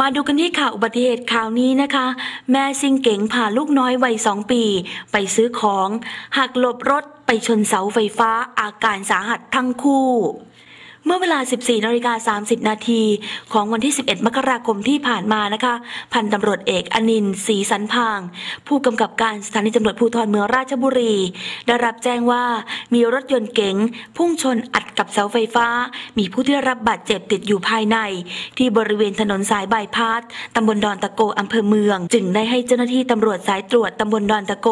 มาดูกันที่ข่าวอุบัติเหตุข่าวนี้นะคะ แม่ซิงเก๋งพาลูกน้อยวัยสองปี ไปซื้อของหักหลบรถไปชนเสาไฟฟ้าอาการสาหัสทั้งคู่ เมื่อเวลา 14นาฬิกา30 นาทีของวันที่ 11 มกราคมที่ผ่านมานะคะ พันตำรวจเอกอนินทร์ศรีสันพาง ผู้กำกับการสถานีตำรวจภูธรเมืองราชบุรี ได้รับแจ้งว่ามีรถยนต์เก๋งพุ่งชนอัดกับเสาไฟฟ้า มีผู้ที่ได้รับบาดเจ็บติดอยู่ภายใน ที่บริเวณถนนสายบายพาสตำบลดอนตะโกอำเภอเมือง จึงได้ให้เจ้าหน้าที่ตำรวจสายตรวจตำบลดอนตะโก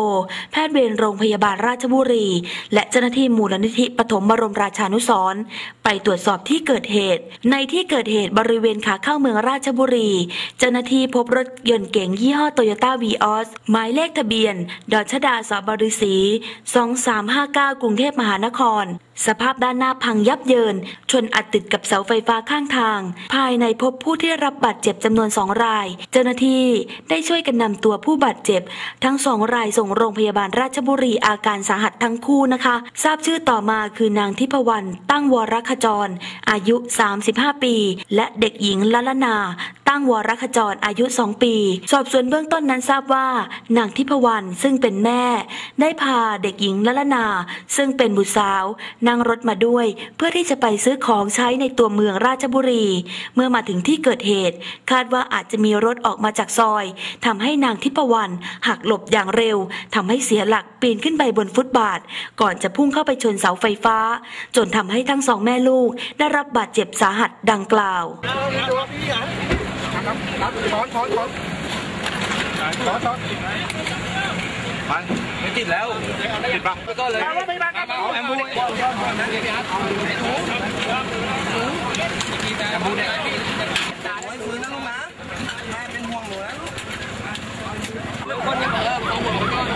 แพทย์เวรโรงพยาบาลราชบุรี และเจ้าหน้าที่มูลนิธิปฐมบรมราชานุสรไปตรวจสอบที่เกิดเหตุ ในที่เกิดเหตุบริเวณขาเข้าเมืองราชบุรี เจ้าหน้าที่พบรถยนต์เก๋งยี่ห้อโตโยต้าวีออสหมายเลขทะเบียนดอชดาสบริสี 2359 กรุงเทพมหานครสภาพด้านหน้าพังยับเยิน ชนอัดติดกับเสาไฟฟ้าข้างทาง ภายในพบผู้ที่รับบาดเจ็บจำนวนสองราย เจ้าหน้าที่ได้ช่วยกันนำตัวผู้บาดเจ็บ ทั้งสองรายส่งโรงพยาบาลราชบุรีอาการสาหัสทั้งคู่นะคะ ทราบชื่อต่อมาคือนางทิพวรรณตั้งวรขจร อายุ 35 ปี และเด็กหญิงละละนาตั้งวรขจรอายุ 2 ปี สอบสวนเบื้องต้นนั้นทราบว่านางทิพวรรณซึ่งเป็นแม่ ได้พาเด็กหญิงละละนา ซึ่งเป็นบุตรสาวนั่งรถมาด้วย เพื่อที่จะไปซื้อของใช้ในตัวเมืองราชบุรี เมื่อมาถึงที่เกิดเหตุ คาดว่าอาจจะมีรถออกมาจากซอยทำให้นางทิพวรรณหักหลบอย่างเร็วทำให้เสียหลักปีนขึ้นไปบนฟุตบาท ก่อนจะพุ่งเข้าไปชนเสาไฟฟ้า จนทำให้ทั้งสองแม่ลูก ได้รับบาดเจ็บสาหัสดังกล่าวช้อนช้อนช้อนช้อนช้อน ไปไม่ติดแล้วติดปะก็เลยถามเอาไปบ้านเอาแอมบูเอาแอมบูเนี่ยด่าไว้ฟื้นนะลูกนะแม่เป็นห่วงหนูนะลูกคนย่าเออเอาหัวไปก่อน